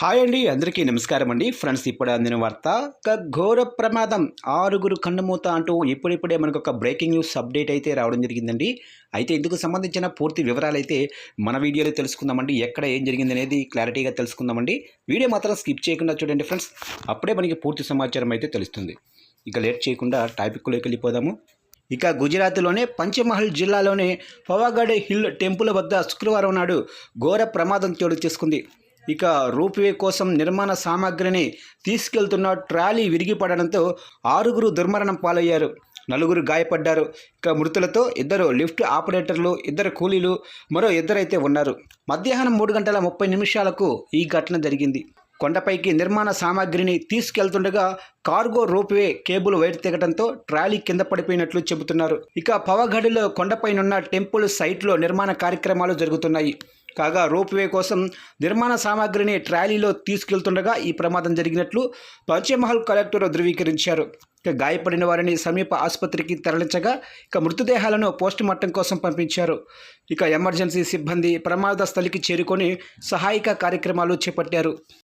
Hi అండి అందరికీ నమస్కారం అండి. ఫ్రెండ్స్ ఇప్పుడు అందిన వార్త ఒక ఘోర ప్రమాదం. ఆరుగురు కన్నుమూత అంటూ ఇప్పుడిప్పుడే మనకు ఒక బ్రేకింగ్ న్యూస్ అప్డేట్ అయితే రావడం జరిగిందండి. అయితే ఇందుకు సంబంధించిన పూర్తి వివరాలు అయితే మన వీడియోలో తెలుసుకుందామండి. ఎక్కడ ఏం జరిగింది అనేది క్లారిటీగా తెలుసుకుందామండి. వీడియో మాత్రం స్కిప్ చేయకుండా చూడండి ఫ్రెండ్స్. అప్పుడే మనకి పూర్తి సమాచారం అయితే తెలుస్తుంది. ఇక లేట్ చేయకుండా టాపిక్లోకి వెళ్ళిపోదాము. ఇక గుజరాత్లోనే పంచమహల్ జిల్లాలోనే పవాగఢ్ హిల్ టెంపుల్ వద్ద శుక్రవారం నాడు ఘోర ప్రమాదం చోటు చేసుకుంది. ఇక రూప్వే కోసం నిర్మాణ సామాగ్రిని తీసుకెళ్తున్న ట్రాలీ విరిగిపడడంతో ఆరుగురు దుర్మరణం పాలయ్యారు. నలుగురు గాయపడ్డారు. ఇక మృతులతో ఇద్దరు లిఫ్ట్ ఆపరేటర్లు ఇద్దరు కూలీలు మరో ఇద్దరైతే ఉన్నారు. మధ్యాహ్నం మూడు గంటల ముప్పై నిమిషాలకు ఈ ఘటన జరిగింది. కొండపైకి నిర్మాణ సామాగ్రిని తీసుకెళ్తుండగా కార్గో రోప్వే కేబుల్ వైర్ తెగడంతో ట్రాలీ కింద పడిపోయినట్లు చెబుతున్నారు. ఇక పవగడిలో కొండపైనున్న టెంపుల్ సైట్లో నిర్మాణ కార్యక్రమాలు జరుగుతున్నాయి. కాగా రోప్వే కోసం నిర్మాణ సామాగ్రిని ట్రాలీలో తీసుకెళ్తుండగా ఈ ప్రమాదం జరిగినట్లు పంచమహల్ కలెక్టర్ ధృవీకరించారు. ఇక గాయపడిన వారిని సమీప ఆసుపత్రికి తరలించగా ఇక మృతదేహాలను పోస్టుమార్టం కోసం పంపించారు. ఇక ఎమర్జెన్సీ సిబ్బంది ప్రమాద స్థలికి చేరుకొని సహాయక కార్యక్రమాలు చేపట్టారు.